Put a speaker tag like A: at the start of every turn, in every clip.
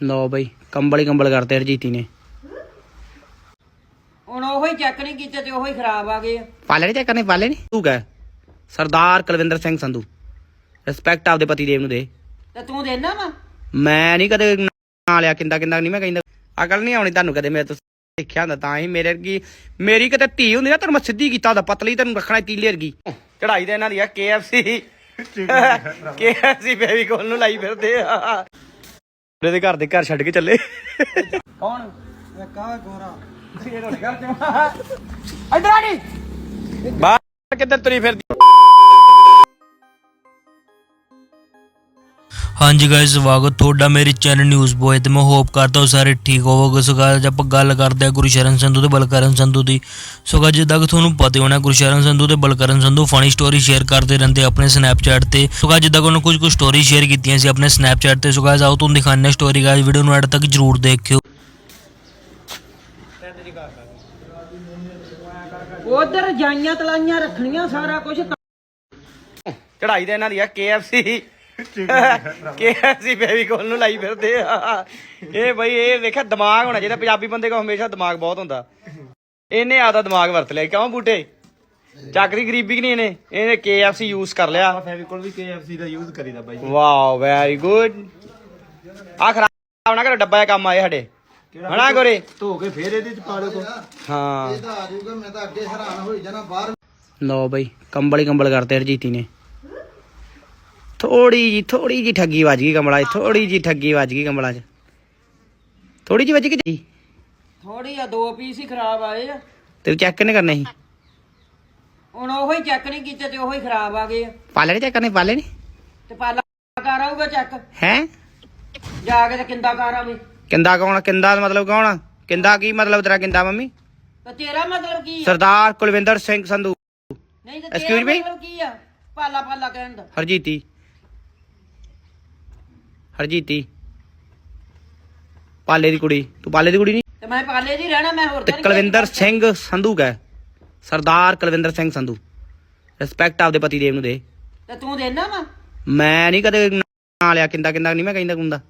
A: ਲਓ ਬਈ ਕੰਬਲ ਹੀ ਕੰਬਲ ਕਰਤੇ ਹਰਜੀਤੀ ਨੇ।
B: ਹੁਣ ਉਹੋ ਹੀ ਚੈੱਕ ਨਹੀਂ ਕੀਤੇ ਤੇ ਉਹੋ ਹੀ ਖਰਾਬ ਆ ਗਏ ਆ।
A: ਪਾਲੇ ਨਹੀਂ ਚੱਕਣੇ ਪਾਲੇ ਨਹੀਂ? ਤੂੰ ਕਹਿ ਸਰਦਾਰ ਕੁਲਵਿੰਦਰ ਸਿੰਘ ਸੰਧੂ ਰਿਸਪੈਕਟ ਆਪਦੇ ਪਤੀ ਦੇਵ ਨੂੰ ਦੇ।
B: ਤੇ ਤੂੰ ਦੇਣਾ ਵਾ?
A: ਮੈਂ ਨਹੀਂ ਕਦੇ ਨਾਂ ਲਿਆ ਕਿੰਦਾ ਕਿੰਦਾ ਨਹੀਂ ਮੈਂ ਕਹਿੰਦਾ ਅਕਲ ਨਹੀਂ ਆਉਣੀ ਤੁਹਾਨੂੰ ਕਦੇ ਮੇਰੇ ਤੋਂ ਸਿੱਖਿਆ ਹੁੰਦਾ ਤਾਂ ਹੀ ਮੇਰੇ ਵਰਗੀ ਮੇਰੀ ਕਿਤੇ ਧੀ ਹੁੰਦੀ ਨਾ ਤੈਨੂੰ ਮੈਂ ਸਿੱਧੀ ਕੀਤਾ ਹੁੰਦਾ ਪਤਲੀ ਤੈਨੂੰ ਰੱਖਣਾ ਤੀਲੇ ਵਰਗੀ। ਚੜਾਈ ਤੇ ਇਹਨਾਂ ਦੀ ਆ KFC KFC ਬੇਬੀ ਕੋਲ ਨੂੰ ਲਾਈ ਫਿਰਦੇ ਆ। ਉਹਦੇ ਘਰ ਦੇ ਘਰ ਛੱਡ ਕੇ ਚੱਲੇ। ਕੌਣ?
C: ਕਾ ਗੋਰਾ?
A: ਇਹ ਤੁਹਾਡੇ ਘਰ ਚ ਇੱਧਰ ਆ ਨੀ ਬਾਹਰ ਕਿੱਧਰ ਤੁਰੀ ਫਿਰਦੀ?
D: ਹਾਂਜੀ ਗਾਇਸ ਸਵਾਗਤ ਤੁਹਾਡਾ ਮੇਰੇ ਚੈਨਲ ਨਿਊਜ਼ ਬੋਏ ਤੇ। ਮੈਂ ਹੋਪ ਕਰਦਾ ਹਾਂ ਸਾਰੇ ਠੀਕ ਹੋਵੋਗੇ। ਸੋ ਅੱਜ ਆਪਾਂ ਗੱਲ ਕਰਦੇ ਹਾਂ ਗੁਰਸ਼ਰਨ ਸੰਧੂ ਤੇ ਬਲਕਰਨ ਸੰਧੂ ਦੀ। ਸੋ guys, ਜਿੱਦਾਂ ਕਿ ਤੁਹਾਨੂੰ ਪਤਾ ਹੀ ਹੋਣਾ ਗੁਰਸ਼ਰਨ ਸੰਧੂ ਤੇ Balkaran Sandhu funny story share ਕਰਦੇ ਰਹਿੰਦੇ ਆਪਣੇ ਸਨੈਪਚੈਟ ਤੇ। ਸੋ guys, ਜਿੱਦਾਂ ਕਿ ਉਹਨਾਂ ਕੁਝ ਕੁ ਸਟੋਰੀ ਸ਼ੇਅਰ ਕੀਤੀਆਂ ਸੀ ਆਪਣੇ ਸਨੈਪਚੈਟ ਤੇ। ਸੋ guys, ਆਓ ਤੁਹਾਨੂੰ ਦਿਖਾਉਂਦੇ ਹਾਂ ਸਟੋਰੀ ਗਾਇਸ ਵੀਡੀਓ ਨੂੰ ਐਡ ਤੱਕ ਜਰੂਰ ਦੇਖਿਓ।
B: ਉਧਰ ਜਾਈਆਂ ਤਲਾਈਆਂ ਰੱਖਣੀਆਂ ਸਾਰਾ ਕੁਝ
A: ਚੜਾਈ ਤੇ ਇਹਨਾਂ ਦੀ ਆ KFC KFC ਬੇਬੀ ਕੋਲ ਨੂੰ ਲਾਈ ਫਿਰਦੇ ਆ। ਇਹ ਬਈ ਇਹ ਵੇਖਿਆ ਦਿਮਾਗ ਹੋਣਾ ਚਾਹੀਦਾ। ਪੰਜਾਬੀ ਬੰਦੇ ਕੋਲ ਹਮੇਸ਼ਾ ਦਿਮਾਗ ਬਹੁਤ ਹੁੰਦਾ। ਇਹਨੇ ਆਦਾ ਦਿਮਾਗ ਵਰਤ ਲਿਆ। ਕਿਉਂ ਬੂਟੇ? ਚਾਕਰੀ ਗਰੀਬੀ ਕਿ ਨਹੀਂ ਇਹਨੇ? ਇਹਨੇ KFC ਯੂਜ਼ ਕਰ ਲਿਆ।
C: ਫੈਵੀਕੋਲ ਵੀ KFC ਦਾ ਯੂਜ਼ ਕਰੀਦਾ ਬਾਈ।
A: ਵਾਓ ਵੈਰੀ ਗੁੱਡ ਆ ਖਰਾਬ ਨਾ ਕਰੋ ਡੱਬਾ ਜਿਹਾ ਕੰਮ ਆਏ ਸਾਡੇ। ਹਣਾ ਗੋਰੇ?
C: ਧੋ ਕੇ ਫੇਰ ਇਹਦੇ ਚ ਪਾ ਲਓ ਕੋ
A: ਹਾਂ।
C: ਇਹਦਾ ਆ ਜਾਊਗਾ ਮੈਂ ਤਾਂ ਅੱਗੇ ਹੈਰਾਨ ਹੋਈ ਜਾਣਾ ਬਾਹਰ
A: ਲਓ ਬਈ ਕੰਬਲ ਹੀ ਕੰਬਲ ਕਰਤੇ ਹਰਜੀਤੀ ਨੇ। ਥੋੜੀ ਜੀ ਥੋੜੀ ਜੀ ਠੱਗੀ ਵੱਜ ਗਈ ਕਮਲਾ 'ਚ ਥੋੜੀ ਜੀ ਠੱਗੀ ਵੱਜ ਗਈ ਕਮਲਾ 'ਚ ਥੋੜੀ ਜੀ ਵੱਜ ਗਈ ਜੀ?
B: ਥੋੜੀ ਆ ਦੋ ਪੀਸ ਹੀ ਖਰਾਬ ਆਏ ਆ।
A: ਤੇ ਚੈੱਕ ਕਿਨੇ ਕਰਨੇ ਸੀ?
B: ਹੁਣ ਉਹੋ ਹੀ ਚੈੱਕ ਨਹੀਂ ਕੀਤੇ ਤੇ ਉਹੋ ਹੀ ਖਰਾਬ ਆ ਗਏ ਆ।
A: ਪਾਲੇ ਨਹੀਂ ਚੈੱਕ ਕਰਨੇ ਪਾਲੇ ਨਹੀਂ?
B: ਤੇ ਪਾਲਾ ਕਰ ਆਊਗਾ ਚੈੱਕ
A: ਹੈ?
B: ਜਾ ਕੇ ਤੇ ਕਿੰਦਾ ਕਰ ਆਵੇਂ?
A: ਕਿੰਦਾ ਕੌਣ ਕਿੰਦਾ ਦਾ ਮਤਲਬ ਕੌਣ ਕਿੰਦਾ ਕੀ ਮਤਲਬ ਤੇਰਾ ਕਿੰਦਾ ਮੰਮੀ?
B: ਤੇ ਤੇਰਾ ਮਤਲਬ ਕੀ ਆ?
A: ਸਰਦਾਰ ਕੁਲਵਿੰਦਰ ਸਿੰਘ ਸੰਧੂ।
B: ਨਹੀਂ ਤੇ
A: Excuse
B: ਤੇਰਾ
A: me?
B: ਮਤਲਬ ਕੀ ਆ? ਪਾਲਾ ਪਾਲਾ ਕਹਿਣ ਦਾ।
A: ਹਰਜੀਤੀ ਹਰਜੀਤੀ ਪਾਲੇ ਦੀ ਕੁੜੀ। ਤੂੰ ਪਾਲੇ ਦੀ ਕੁੜੀ ਨਹੀਂ?
B: ਤੇ ਮੈਂ ਪਾਲੇ ਦੀ ਰਹਿਣਾ ਮੈਂ ਹੋਰ
A: ਤੇ ਕੁਲਵਿੰਦਰ ਸਿੰਘ ਸੰਧੂ ਕਹਿ। ਸਰਦਾਰ ਕੁਲਵਿੰਦਰ ਸਿੰਘ ਸੰਧੂ। ਰਿਸਪੈਕਟ ਆਪਦੇ ਪਤੀ ਦੇਵ ਨੂੰ ਦੇ।
B: ਤੇ ਤੂੰ ਦੇਣਾ ਵਾ?
A: ਮੈਂ ਨਹੀਂ ਕਦੇ ਨਾਂ ਲਿਆ ਕਿੰਦਾ ਕਿੰਦਾ ਨਹੀਂ ਮੈਂ ਕਹਿੰਦਾ ਕੁੰਦਾ।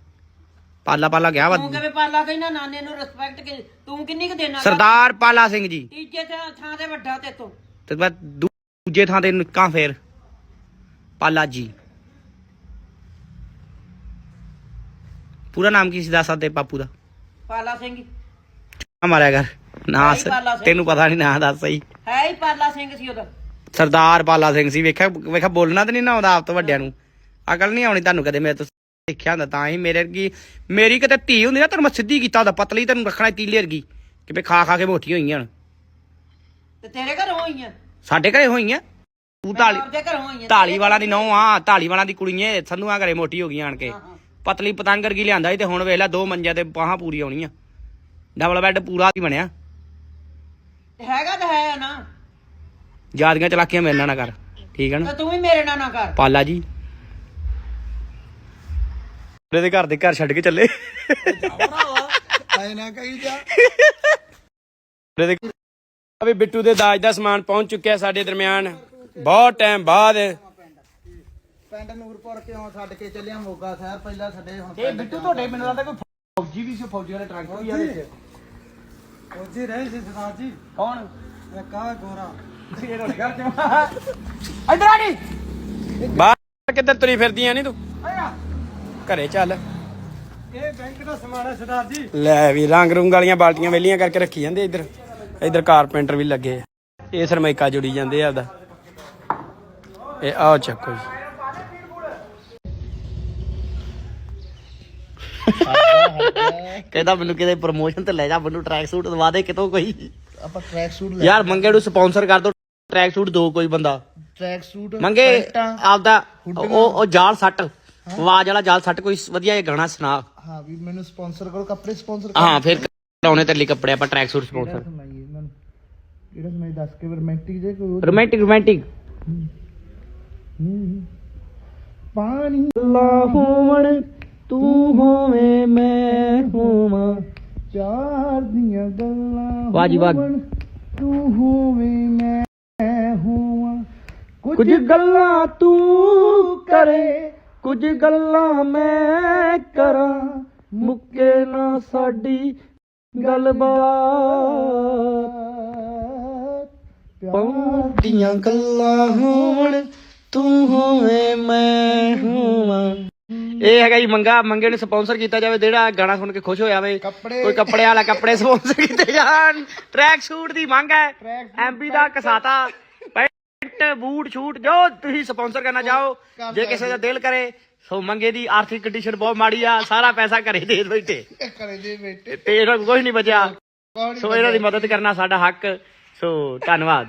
A: ਪਾਲਾ ਪਾਲਾ ਗਿਆ ਵਾ।
B: ਤੂੰ ਕਿਵੇਂ ਪਾਲਾ ਕਹਿਣਾ ਨਾਨੇ ਨੂੰ ਰਿਸਪੈਕਟ ਕਿ ਤੂੰ ਕਿੰਨੀ ਕੁ ਦੇਣਾ
A: ਸਰਦਾਰ ਪਾਲਾ ਸਿੰਘ ਜੀ।
B: ਤੀਜੇ ਥਾਂ ਥਾਂ ਤੇ ਵੱਡਾ ਤੇ ਤੂੰ
A: ਤੇ ਮੈਂ ਦੂਜੇ ਥਾਂ ਤੇ ਨਿੱਕਾ ਫੇਰ। ਪਾਲਾ ਜੀ। ਪੂਰਾ ਨਾਮ ਕੀ ਸੀ ਦੱਸ ਸਕਦੇ ਪਾਪੂ ਦਾ?
B: ਪਾਲਾ ਸਿੰਘ।
A: ਆ ਮਾਰਿਆ ਕਰ। ਨਾ
B: ਭਾਈ ਪਾਲਾ ਸਿੰਘ।
A: ਤੈਨੂੰ ਪਤਾ ਨਹੀਂ ਨਾ ਦੱਸ ਸਹੀ।
B: ਹੈ ਹੀ ਪਾਲਾ ਸਿੰਘ ਸੀ ਉਹਦਾ।
A: ਸਰਦਾਰ ਪਾਲਾ ਸਿੰਘ ਸੀ। ਵੇਖਿਆ ਵੇਖਿਆ ਬੋਲਣਾ ਤੇ ਨਹੀਂ ਨਾ ਆਉਂਦਾ ਆਪ ਤੋਂ ਵੱਡਿਆਂ ਨੂੰ। ਅਕਲ ਨਹੀਂ ਆਉਣੀ ਤੁਹਾਨੂੰ ਕਦੇ ਮੇਰੇ ਤੋਂ। ਸਿੱਖਿਆ ਹੁੰਦਾ ਤਾਂ ਹੀ ਮੇਰੇ ਵਰਗੀ ਮੇਰੀ ਕਿਤੇ ਧੀ ਹੁੰਦੀ ਨਾ ਤੈਨੂੰ ਮੈਂ ਸਿੱਧੀ ਕੀਤਾ ਹੁੰਦਾ। ਪਤਲੀ ਤੈਨੂੰ ਰੱਖਣਾ ਤੀਲੇ ਵਰਗੀ। ਕਿ ਵੀ ਖਾ ਖਾ ਕੇ ਮੋਟੀ ਹੋਈਆਂ ਹੁਣ।
B: ਤੇ ਤੇਰੇ ਘਰੋਂ ਹੋਈਆਂ?
A: ਸਾਡੇ ਘਰੇ ਹੋਈਆਂ? ਤੂੰ ਢਾਲੀ
B: ਆਪਦੇ ਘਰੋਂ ਹੋਈਆਂ।
A: ਢਾਲੀ ਵਾਲਾ ਦੀ ਨੌ ਆ। ਢਾਲੀ ਵਾਲਾ ਦੀ ਕੁੜੀਏ ਸੰਧੂਆਂ ਘਰੇ ਮੋਟੀ ਹੋ ਗਈ ਆਣ ਕੇ।
B: ਹਾਂ।
A: ਪਤਲੀ ਪਤੰਗ ਵਰਗੀ ਲਿਆਂਦਾ ਸੀ ਤੇ ਹੁਣ ਵੇਖ ਲੈ ਦੋ ਮੰਜਿਆਂ ਤੇ ਬਾਹਾਂ ਪੂਰੀ ਆਉਣੀਆਂ ਡਬਲ ਬੈੱਡ ਪੂਰਾ ਹੀ ਬਣਿਆ।
B: ਹੈਗਾ ਤਾਂ ਹੈ ਨਾ।
A: ਜਿਆਦੀਆਂ ਚਲਾਕੀਆਂ ਮੇਰੇ ਨਾਲ ਨਾ ਕਰ ਠੀਕ ਹੈ ਨਾ?
B: ਤੇ ਤੂੰ ਵੀ ਮੇਰੇ ਨਾਲ ਨਾ ਕਰ।
A: ਪਾਲਾ ਜੀ। ਉਹਦੇ ਘਰ ਦੇ ਘਰ ਛੱਡ ਕੇ ਚੱਲੇ।
C: ਆਏ ਨਾ ਕਹੀ ਜਾ।
A: ਉਹਦੇ ਅਵੇ ਬਿੱਟੂ ਦੇ ਦਾਜ ਦਾ ਸਮਾਨ ਪਹੁੰਚ ਚੁੱਕਿਆ ਸਾਡੇ ਦਰਮਿਆਨ। ਬਹੁਤ ਟਾਈਮ ਬਾਅਦ
C: ਪਿੰਡ ਨੂਰਪੁਰ ਕਿਉਂ ਛੱਡ ਕੇ ਚੱਲਿਆ? ਮੋਗਾ ਸ਼ਹਿਰ ਪਹਿਲਾਂ ਸਾਡੇ ਹੁਣ
A: ਇਹ ਬਿੱਟੂ ਤੁਹਾਡੇ ਮੈਨੂੰ ਲੱਗਦਾ ਕੋਈ ਫੌਜੀ ਵੀ ਸੀ ਫੌਜੀ ਵਾਲੇ ਟਰੱਕ ਵੀ ਆ ਵਿੱਚ।
C: ਫੌਜੀ ਰਹੇ ਸੀ ਸਰਦਾਰ ਜੀ।
A: ਕੌਣ?
C: ਇਹ ਕਾ ਗੋਰਾ।
A: ਇਹ ਘਰ ਚ ਇੱਧਰ ਆ ਨੀ ਬਾਹਰ ਕਿੱਧਰ ਤੁਰੀ ਫਿਰਦੀਆਂ ਨਹੀਂ ਤੂੰ? ਘਰੇ ਚੱਲ।
C: ਇਹ ਬੈਂਕ ਦਾ ਸਮਾਨ ਹੈ ਸਰਦਾਰ ਜੀ।
A: ਲੈ ਵੀ ਰੰਗ ਰੁੰਗ ਵਾਲੀਆਂ ਬਾਲਟੀਆਂ ਵੇਲੀਆਂ ਕਰਕੇ ਰੱਖੀ ਜਾਂਦੇ ਇੱਧਰ। ਇੱਧਰ ਕਾਰਪੈਂਟਰ ਵੀ ਲੱਗੇ ਆ। ਇਹ ਸਰਮਾਈਕਾ ਜੁੜੀ ਜਾਂਦੇ ਆ ਉਹਦਾ ਇਹ ਆਓ ਚੱਕੋ ਜੀ। ਕਹਿੰਦਾ ਮੈਨੂੰ ਕਿਤੇ ਪ੍ਰੋਮੋਸ਼ਨ ਤੇ ਲੈ ਜਾ ਮੈਨੂੰ ਟਰੈਕ ਸੂਟ ਦਵਾ ਦੇ ਕਿਤੋਂ ਕੋਈ।
C: ਆਪਾਂ ਟਰੈਕ ਸੂਟ
A: ਯਾਰ ਮੰਗੇ ਨੂੰ ਸਪਾਂਸਰ ਕਰ ਦੋ ਟਰੈਕ ਸੂਟ ਦੋ ਕੋਈ ਬੰਦਾ।
C: ਟਰੈਕ ਸੂਟ
A: ਮੰਗੇ ਆਪਦਾ ਉਹ ਉਹ ਜਾਲ ਸੱਟ ਆਵਾਜ਼ ਵਾਲਾ ਜਾਲ ਸੱਟ ਕੋਈ ਵਧੀਆ ਜਿਹਾ ਗਾਣਾ ਸੁਣਾ।
C: ਹਾਂ ਵੀ ਮੈਨੂੰ ਸਪਾਂਸਰ ਕਰੋ ਕੱਪੜੇ ਸਪਾਂਸਰ
A: ਹਾਂ ਫਿਰ ਕਰਾਉਣੇ ਤੇਰੇ ਲਈ ਕੱਪੜੇ ਆਪਾਂ ਟਰੈਕ ਸੂਟ ਸਪਾਂਸਰ
C: ਕਿਹੜਾ ਸੁਣਾਈ ਦੱਸ ਕੇ ਰੋਮਾਂਟਿਕ ਜੇ ਕੋਈ
A: ਰੋਮਾਂਟਿਕ ਰੋਮਾਂਟਿਕ
C: ਪਾਣੀ
A: ਲਾ ਹੋਵਣ ਤੂੰ ਹੋਵੇਂ ਮੈਂ ਹੋਵਾਂ
C: ਚਾਰ ਦੀਆਂ ਗੱਲਾਂ
A: ਵਾਹ ਜੀ ਵਾਹ।
C: ਹੋਵਣ, ਤੂੰ ਹੋਵੇਂ ਮੈਂ ਹੋਵਾਂ।
A: ਕੁਝ ਗੱਲਾਂ ਤੂੰ ਕਰੇ ਕੁਝ ਗੱਲਾਂ ਮੈਂ ਕਰਾਂ ਮੁੱਕੇ ਨਾ ਸਾਡੀ ਗੱਲਬਾਤ। ਪੌਂਦੀਆਂ ਗੱਲਾਂ ਹੋਣ ਤੂੰ ਹੋਵੇਂ ਮੈਂ ਹੋਵਾਂ। ਇਹ ਹੈਗਾ ਜੀ ਮੰਗਾ ਮੰਗੇ ਨੂੰ ਸਪਾਂਸਰ ਕੀਤਾ ਜਾਵੇ ਜਿਹੜਾ ਗਾਣਾ ਸੁਣ ਕੇ ਖੁਸ਼ ਹੋਇਆ ਵੇ
C: ਕੱਪੜੇ-
A: ਕੋਈ ਕੱਪੜੇ ਵਾਲਾ ਕੱਪੜੇ ਸਪਾਂਸਰ ਕੀਤੇ ਜਾਣ। ਟਰੈਕ ਸੂਟ ਦੀ ਮੰਗ ਹੈ। ਐਮਪੀ ਦਾ ਕਸਾਤਾ। ਪੈਂਟ ਬੂਟ ਛੂਟ ਜੋ ਤੁਸੀਂ ਸਪਾਂਸਰ ਕਰਨਾ ਚਾਹੋ ਜੇ ਕਿਸੇ ਦਾ ਦਿਲ ਕਰੇ ਸੋ ਮੰਗੇ ਦੀ ਆਰਥਿਕ ਕੰਡੀਸ਼ਨ ਬਹੁਤ ਮਾੜੀ ਆ ਸਾਰਾ ਪੈਸਾ ਘਰੇ ਦੇ ਬੈਠੇ।
C: ਕਰੇ ਦੇ ਬੇਟੇ
A: ਤੇ ਇਹਨਾਂ ਕੁਝ ਨਹੀਂ ਬਚਿਆ।
C: ਕੌਣ
A: ਸੋ ਇਹਨਾਂ ਦੀ ਮਦਦ ਕਰਨਾ ਸਾਡਾ ਹੱਕ। ਸੋ ਧੰਨਵਾਦ।